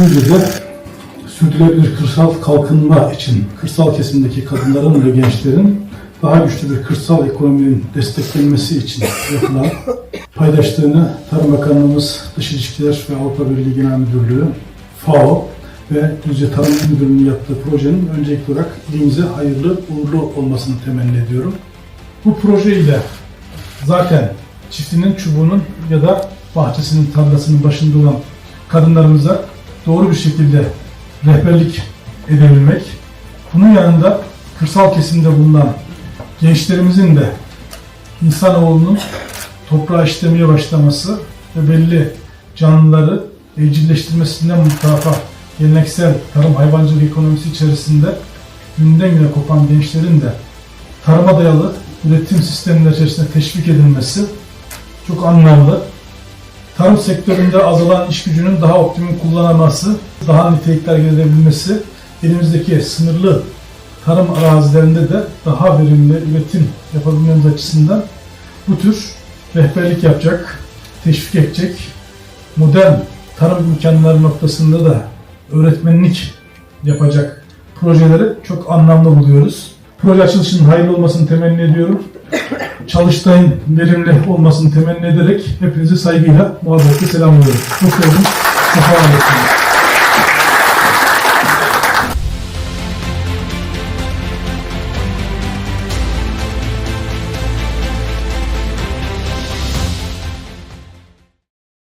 Düzce'de sürdürülebilir kırsal kalkınma için kırsal kesimdeki kadınların ve gençlerin daha güçlü bir kırsal ekonominin desteklenmesi için yapılan paydaşlığını Tarım Bakanlığımız, Dış İlişkiler ve Avrupa Birliği Genel Müdürlüğü, FAO ve Düzce Tarım Müdürlüğü'nün yaptığı projenin öncelikli olarak ilimize hayırlı uğurlu olmasını temenni ediyorum. Bu proje ile zaten çiftinin çubuğunun ya da bahçesinin tarlasının başında olan kadınlarımıza doğru bir şekilde rehberlik edebilmek, bunun yanında kırsal kesimde bulunan gençlerimizin de insanoğlunun toprağa işlemeye başlaması ve belli canlıları evcilleştirmesinden mutlaka geleneksel tarım hayvancılık ekonomisi içerisinde günden güne kopan gençlerin de tarıma dayalı üretim sistemleri içerisinde teşvik edilmesi çok anlamlı. Tarım sektöründe azalan iş gücünün daha optimum kullanılması, daha nitelikler elde edebilmesi, elimizdeki sınırlı tarım arazilerinde de daha verimli üretim yapabilmemiz açısından bu tür rehberlik yapacak, teşvik edecek, modern tarım imkanları noktasında da öğretmenlik yapacak projeleri çok anlamlı buluyoruz. Proje açılışının hayırlı olmasını temenni ediyorum. Çalıştayın verimli olmasını temenni ederek hepinizi saygıyla, muhabbetle selamlıyorum. Hoş geldiniz.